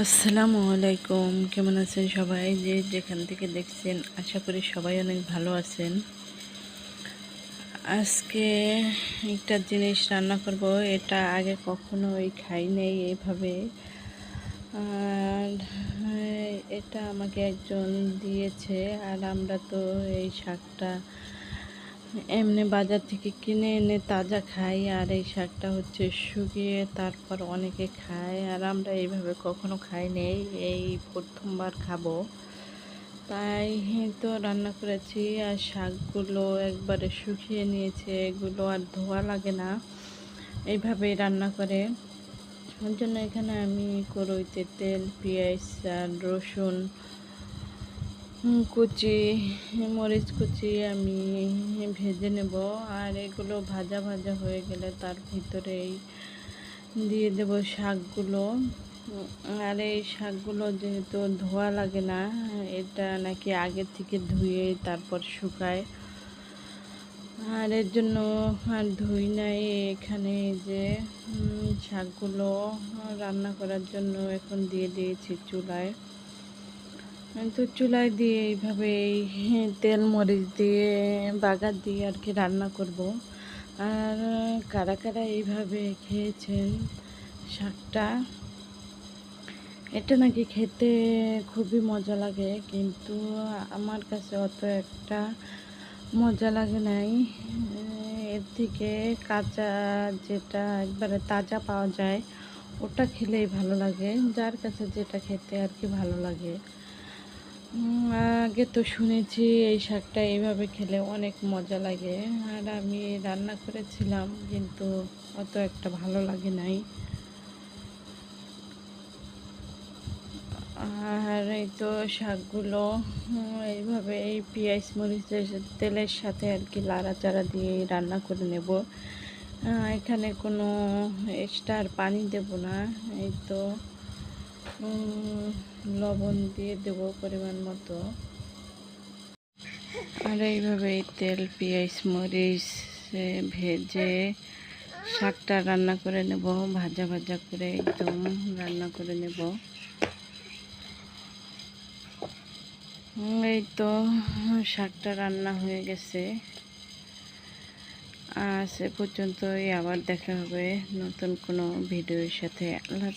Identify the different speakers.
Speaker 1: আসসালামু আলাইকুম। কেমন আছেন সবাই? যে যেখান থেকে দেখছেন, আশা করি সবাই অনেক ভালো আছেন। আজকে একটা জিনিস রান্না করব, এটা আগে কখনো ওই খাই নেই এইভাবে আর এটা আমাকে একজন দিয়েছে, আর আমরা তো এই শাকটা এমনি বাজার থেকে কিনে এনে তাজা খাই, আর এই শাকটা হচ্ছে শুকিয়ে তারপর অনেকে খায়, আর আমরা এইভাবে কখনো খাই নেই এই প্রথমবার খাব। তাই তো রান্না করেছি, আর শাকগুলো একবারে শুকিয়ে নিয়েছে, এগুলো আর ধোয়া লাগে না। এইভাবেই রান্না করে। ওর জন্য এখানে আমি কড়ইতে তেল, পেঁয়াজ, আর রসুন কুচি, মরিচ কুচি আমি ভেজে নেব আর এগুলো ভাজা ভাজা হয়ে গেলে তার ভিতরেই দিয়ে দেব শাকগুলো। আর এই শাকগুলো যেহেতু ধোয়া লাগে না, এটা নাকি আগে থেকে ধুয়ে তারপর শুকায়। আর এর জন্য আর ধুই নাই এখানে যে শাকগুলো রান্না করার জন্য এখন দিয়ে দিয়েছি চুলায়। তো চুলায় দিয়ে এইভাবে তেল মরিচ দিয়ে, বাগার দিয়ে আর কি রান্না করব। আর কারা কারা এইভাবে খেয়েছেন শাকটা? এটা নাকি খেতে খুবই মজা লাগে, কিন্তু আমার কাছে অত একটা মজা লাগে নাই। এর থেকে কাঁচা যেটা একবারে তাজা পাওয়া যায়, ওটা খেলেই ভালো লাগে। যার কাছে যেটা খেতে আর কি ভালো লাগে। আগে তো শুনেছি এই শাকটা এইভাবে খেলে অনেক মজা লাগে। আর আমি রান্না করেছিলাম, কিন্তু অত একটা ভালো লাগে নাই। আর এই তো শাকগুলো এইভাবে এই পেঁয়াজ, মরিচের তেলের সাথে আর কি লাড়াচাড়া দিয়ে রান্না করে নেব। এখানে কোনো এক্সট্রা পানি দেব না। এই তো লবণ দিয়ে দেব পরিমাণ মতো। আর এইভাবে তেল, পেঁয়াজ, মরিচ ভেজে শাকটা রান্না করে নেব, ভাজা ভাজা করে একদম রান্না করে নেব। এই তো শাকটা রান্না হয়ে গেছে। আর সে পর্যন্তই, আবার দেখা হবে নতুন কোনো ভিডিওর সাথে। আল্লাহ